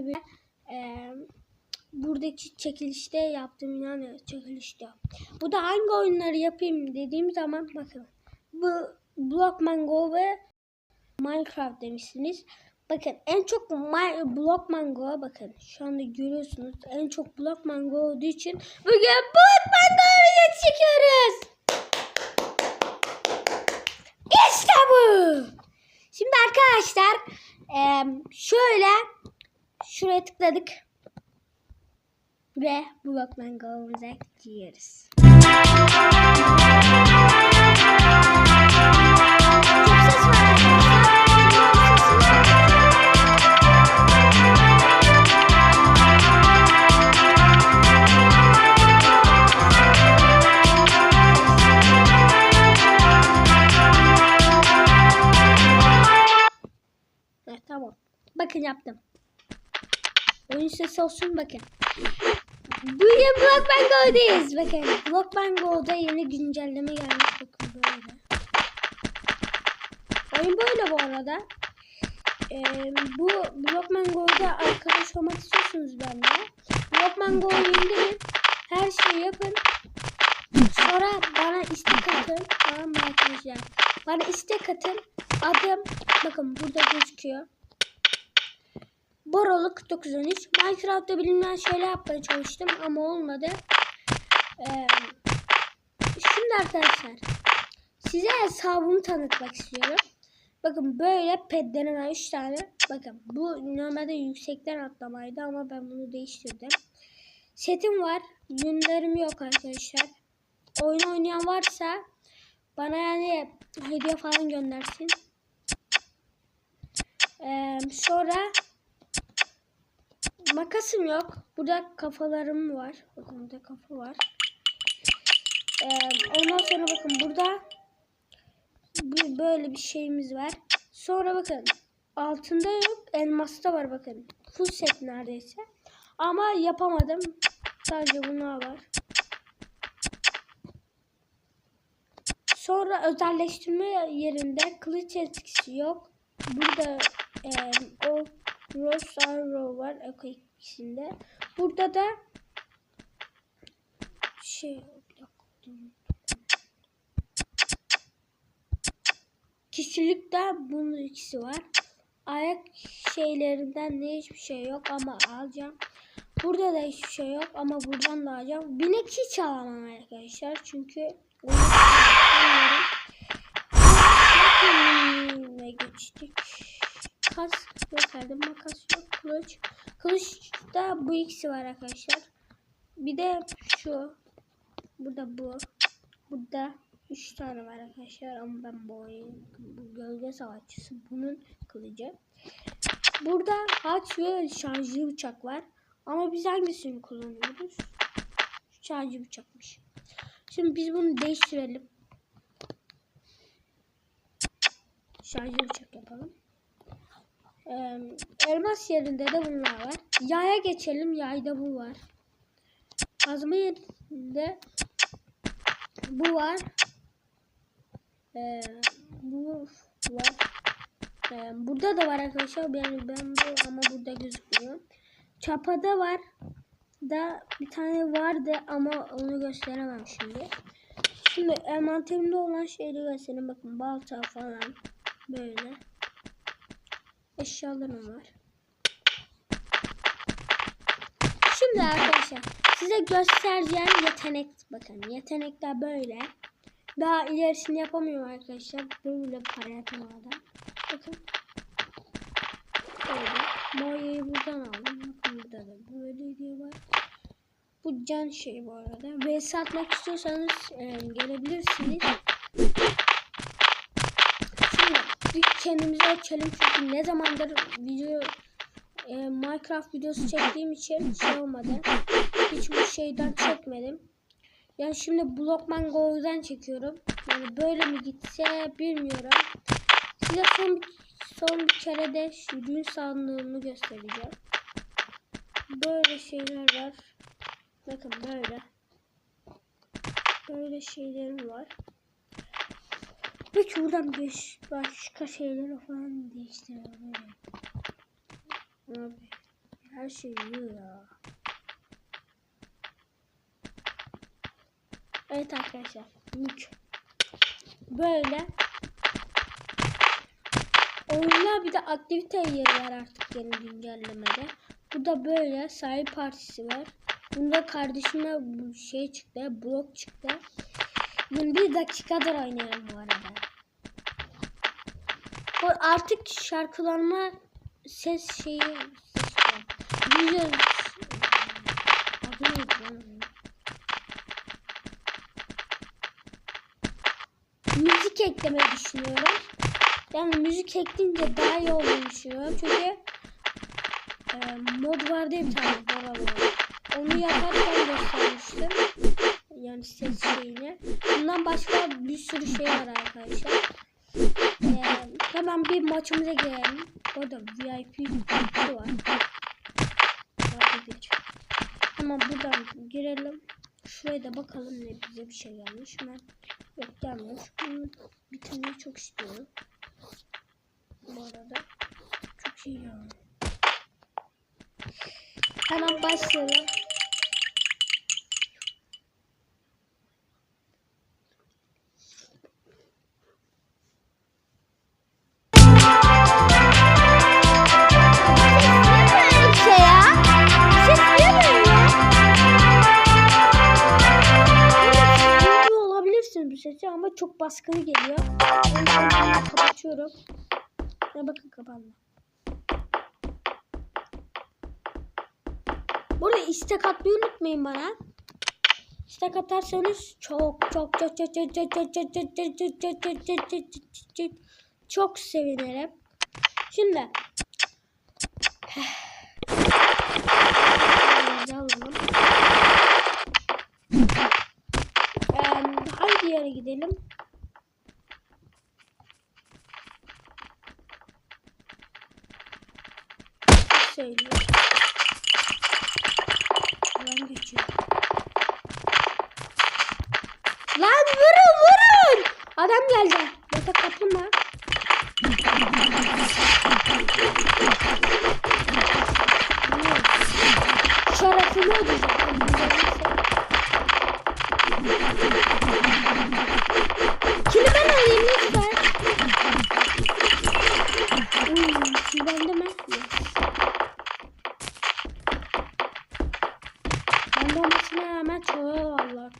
şöyle bir e, buradaki çekilişte yaptım yani çekilişte. Bu da hangi oyunları yapayım dediğim zaman bakın. Bu Blockman Go ve Minecraft demişsiniz. Bakın en çok My, Blockman Go'a bakın. Şu anda görüyorsunuz. En çok Blockman Go olduğu için bugün Blockman Go video çekiyoruz. İşte bu. Şimdi arkadaşlar şöyle şuraya tıkladık. Ve Blockman Go'umuza tamam. Bakın yaptım. Oyun sesi olsun bakın. Bugün Blockman Go'dayız. Bakın Blockman Go'da yeni güncelleme gelmiş. Bakın böyle. Oyun böyle bu arada. Ee, bu Blockman Go'da arkadaş olmak istiyorsunuz benimle. Blockman Go'yu indirin. Her şeyi yapın. Sonra bana istek atın. Tamam mı arkadaşlar? Bana istek atın. Adım bakın burada gözüküyor. Boroluk 913. Minecraft'ta bilinmeyen şeyler yapmaya çalıştım ama olmadı. Ee, şimdi arkadaşlar size hesabımı tanıtmak istiyorum. Bakın böyle pedlerim var 3 tane. Bakın bu normalde yüksekten atlamaydı ama ben bunu değiştirdim. Setim var. Yünlerim yok arkadaşlar. Oyun oynayan varsa bana yani hediye falan göndersin. Ee, sonra makasım yok. Burada kafalarım var. Bakın burada kafa var. Ee, ondan sonra bakın burada böyle bir şeyimiz var. Sonra bakın altında yok. Elmasta var bakın. Full set neredeyse. Ama yapamadım. Sadece bunlar var. Sonra özelleştirme yerinde kılıç etkisi yok. Burada e, o Rose Arrow var Eko ikisinde. Burada da şey kişilikte bunun ikisi var. Ayak şeylerinden de hiçbir şey yok ama alacağım. Burada da hiçbir şey yok ama buradan da alacağım. Binek hiç alamam arkadaşlar çünkü ve geçtik. Kas yok herhalde makas yok kılıç. Kılıçta bu ikisi var arkadaşlar. Bir de şu. Burada bu. Burada 3 tane var arkadaşlar ama ben bu oyun bu gölge savaşçısı bunun kılıcı. Burada haç ve şarjlı bıçak var. Ama biz hangisini kullanıyoruz? Şarjlı bıçakmış. Şimdi biz bunu değiştirelim. Şarjlı bıçak yapalım. Elmas yerinde de bunlar var. Yaya geçelim. Yayda bu var. Kazma yerinde bu var. Ee, bu var. Ee, burada da var arkadaşlar. Yani ben bu ama burada gözükmüyor. Çapada var. Da bir tane vardı ama onu gösteremem şimdi. Şimdi envanterimde olan şeyleri göstereyim. Bakın balta falan. Böyle. Eşyalarım var. Şimdi arkadaşlar size göstereceğim yetenek bakın. Yetenekler böyle. Daha ilerisini yapamıyorum arkadaşlar. Böyle para yapamadan. Bakın. Böyle. Boyayı buradan aldım. Bakın burada da böyle diye var. Bu can şey bu arada. Ve satmak istiyorsanız e, gelebilirsiniz. Şimdi bir kendimize açalım çünkü ne zamandır video e, Minecraft videosu çektiğim için şey olmadı. Hiç bu şeyden çekmedim. Yani şimdi Blockman Go'dan çekiyorum. Yani böyle mi gitse bilmiyorum. Size son son bir kere de gün sandığımı göstereceğim. Böyle şeyler var. Bakın böyle. Böyle şeylerim var. Peki buradan beş başka şeyleri falan değiştirelim. Abi. her şey yiyor ya. Evet arkadaşlar. Böyle. Oyunlar bir de aktivite yeri var artık yeni güncellemede. Bu da böyle sahil partisi var. Bunda kardeşime şey çıktı, blok çıktı. Bunu bir dakikadır oynayalım bu arada. Artık şarkılarıma ses şeyi video adı neydi? Müzik eklemeyi düşünüyorum. Yani müzik ekleyince daha iyi olduğunu düşünüyorum. Çünkü e, mod vardı ya bir tane Bora. Onu yaparken göstermiştim. Yani ses şeyini. Bundan başka bir sürü şey var arkadaşlar. E, hemen bir maçımıza girelim. Orada VIP bir var. Hemen buradan girelim. Şuraya da bakalım ne bize bir şey gelmiş mi? Yok gelmiş. Bunu bitirmeyi çok istiyorum. Bu arada çok iyi ya. Hemen başlayalım. Baskılı geliyor. Ben kapatıyorum. Ya bakın kapandı. Burada istek atmayı unutmayın bana. İstek atarsanız çok çok çok çok çok çok çok çok çok çok çok çok çok çok çok çok sevinirim. Şimdi Lan vurun vurun! Adam geldi. Yatak kapılma. Şerefimi ödeyeceğim. Şimdi ben alayım lütfen. Hmm, şimdi bende mi? Yes. Bende olmasına rağmen çoğu valla.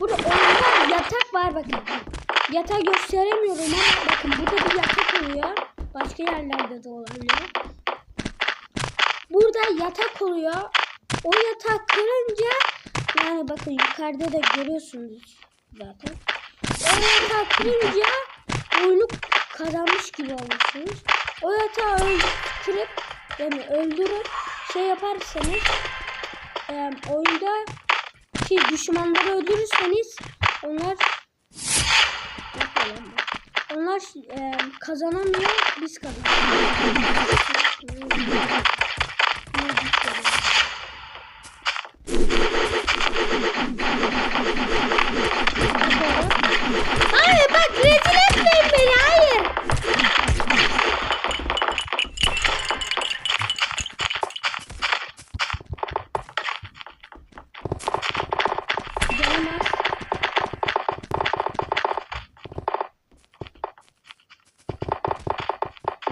Burada oyunda yatak var bakın. Yatağı gösteremiyorum ama bakın burada bir yatak oluyor. Başka yerlerde de olabilir. Burada yatak oluyor. O yatak kırınca yani bakın yukarıda da görüyorsunuz zaten. O yatağı kırınca oyunu kazanmış gibi olursunuz. O yatağı öldürüp yani öldürüp şey yaparsanız e, oyunda ki düşmanları öldürürseniz onlar Bakalım. onlar e, kazanamıyor biz kazanıyoruz.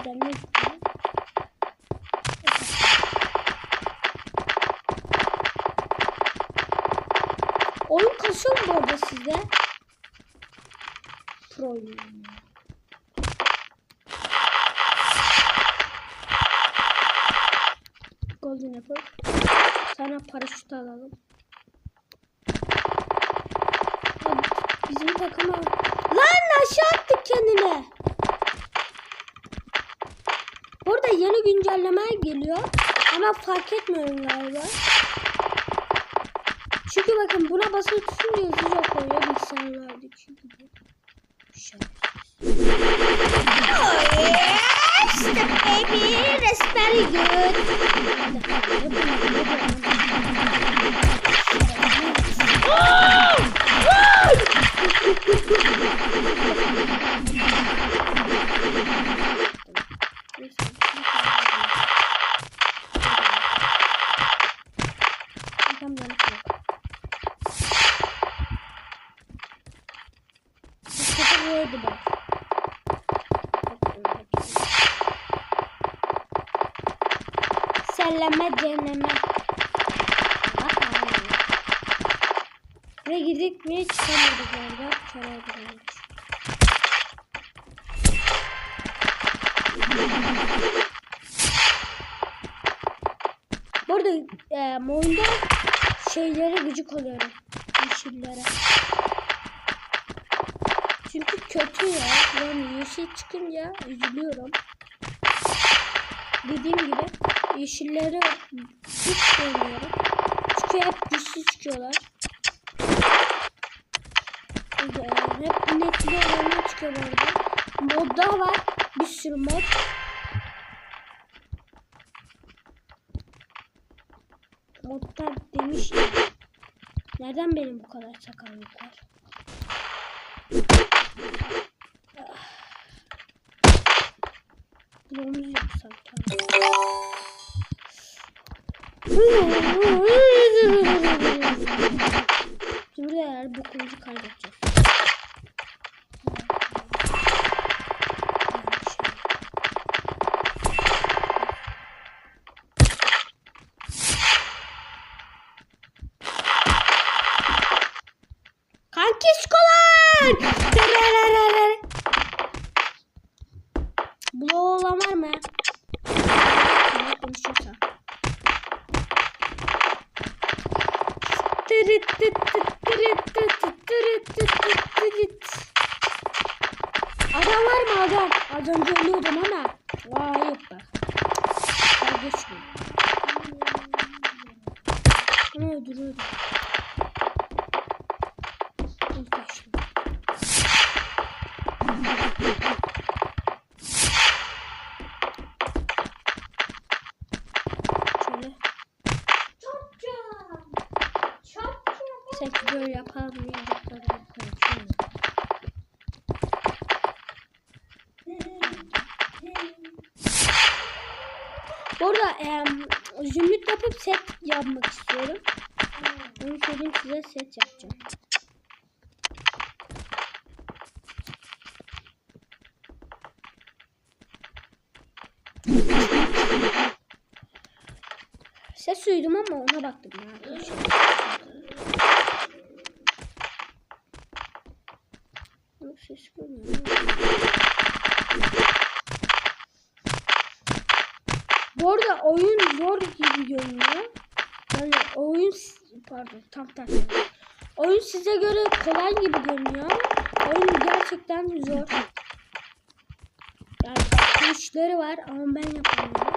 Gelmez. Oyun kasıyor mu bu arada sizde? Pro ya. Golden Apple. Sana paraşüt alalım. Bizim takıma... Lan aşağı attık kendine. Burada yeni güncelleme geliyor. Ama fark etmiyorum galiba. Çünkü bakın buna basılı tutunca hızlıca koyuyor bilgisayarlardaki çünkü. Oh yes, the baby, that's very good. Girdik mi çıkamadık orada. Çıkamadık. Bu arada e, oyunda şeylere gıcık oluyorum. Yeşillere. Çünkü kötü ya. Yani yeşil çıkınca üzülüyorum. Dediğim gibi yeşilleri hiç sevmiyorum. Çünkü hep güçsüz çıkıyorlar. Ee, Hep netli olanlar çıkıyor bu arada. Modda var. Bir sürü mod. Modlar demiş ya. Neden benim bu kadar sakalım var? Domuz yapsam tamam. Şimdi eğer bu kılıcı kaybedeceğiz. Bloğu olan var mı? Ne konuşuyorsa. Adam var mı adam? Az önce ölüyordum ama. Vay sektör yapan yaratıklarla konuşuyorum. Burada e, zümrüt yapıp set yapmak istiyorum. Bunu söyleyeyim size set yapacağım. Ses duydum ama ona baktım ya. Ses görmüyorum. Bu arada oyun zor gibi görünüyor. Yani oyun pardon tam tersi. Oyun size göre kolay gibi görünüyor oyun gerçekten zor. Yani işleri var ama ben yapamıyorum.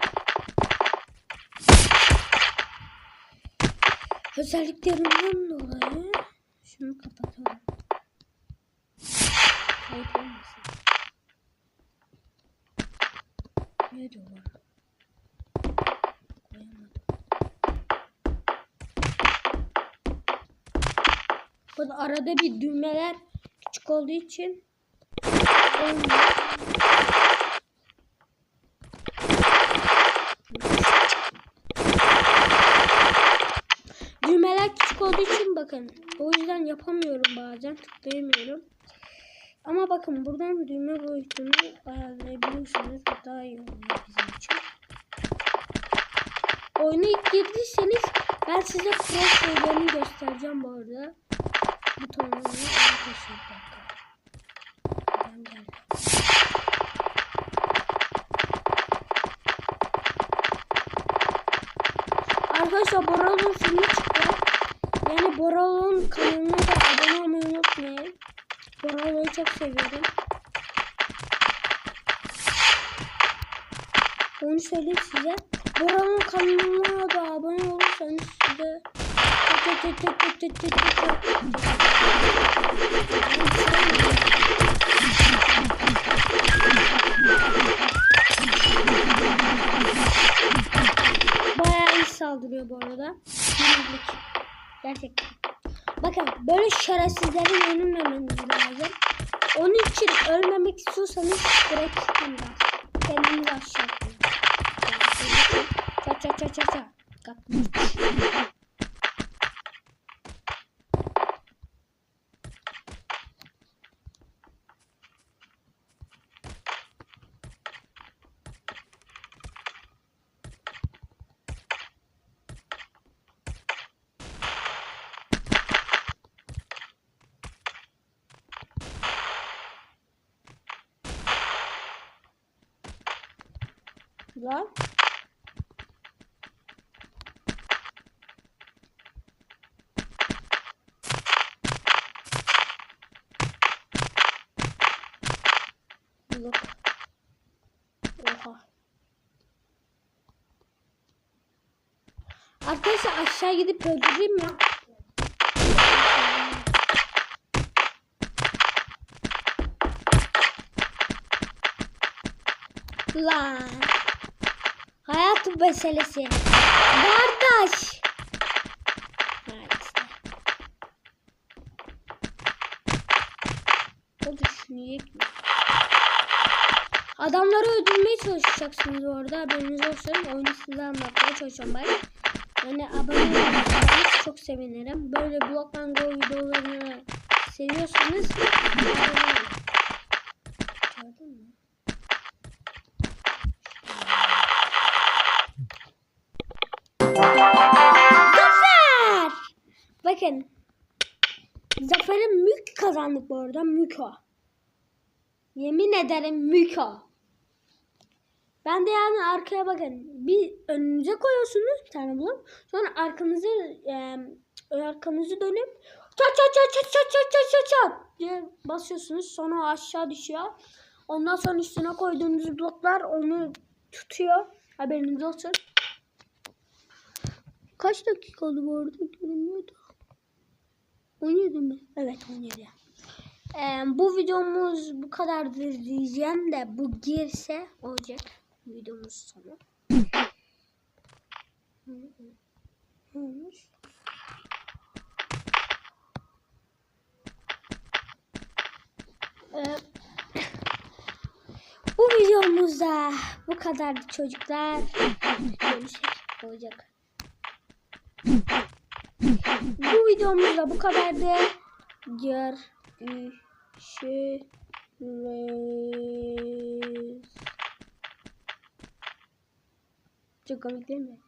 Özelliklerinden dolayı şunu kapatalım. Kayıp olmasın. Nerede o? Koyamadım. Burada arada bir düğmeler küçük olduğu için olmuyor. Düğmeler küçük olduğu için bakın. O yüzden yapamıyorum bazen. Tıklayamıyorum. Ama bakın buradan düğme boyutunu ayarlayabiliyorsunuz. Bu daha iyi oluyor bizim için. Oyuna ilk girdiyseniz ben size pro şeylerini göstereceğim bu arada. Butonlarını geldim. Arkadaşlar Boral'ın filmi çıktı. Yani Boral'ın kanalına da abone olmayı unutmayın. Ronaldo'yu çok seviyorum. Onu söyleyeyim size. Buranın kanalına da abone olursanız size Bayağı iyi saldırıyor bu arada. Gerçekten. Bakın böyle şerefsizlerin yenilmemeniz lazım. Onun için ölmemek istiyorsanız direkt çıkın da. Kendinizi aşağı atın. Ça ça ça ça ça. Lan. Yok. Oha. Arkadaşlar aşağı gidip öldüreyim mi? Lan. Meselesi. Kardeş. Şunu yekmiyor. Adamları öldürmeye çalışacaksınız orada haberiniz olsun. Oyunu size anlatmaya çalışıyorum ben. Yani abone olursanız çok sevinirim. Böyle Block and Go videolarını seviyorsanız Bakın. Zafer'e mük kazandık bu arada. Müko. Yemin ederim Müko. Ben de yani arkaya bakın. Bir önünüze koyuyorsunuz bir tane bulup. Sonra arkanızı e, arkanızı dönüp çat çat çat çat çat çat çat çat çat diye basıyorsunuz. Sonra aşağı düşüyor. Ondan sonra üstüne koyduğunuz bloklar onu tutuyor. Haberiniz olsun. Kaç dakika oldu bu arada görünmüyordu. 17 mi? Evet 17. Ee, bu videomuz bu kadardır diyeceğim de bu girse olacak videomuz sonu. Olmuş? Ee, bu videomuzda bu kadardı çocuklar. Görüşecek olacak. Bu videomuzda bu kadardı. Görüşürüz. Çok komik değil mi?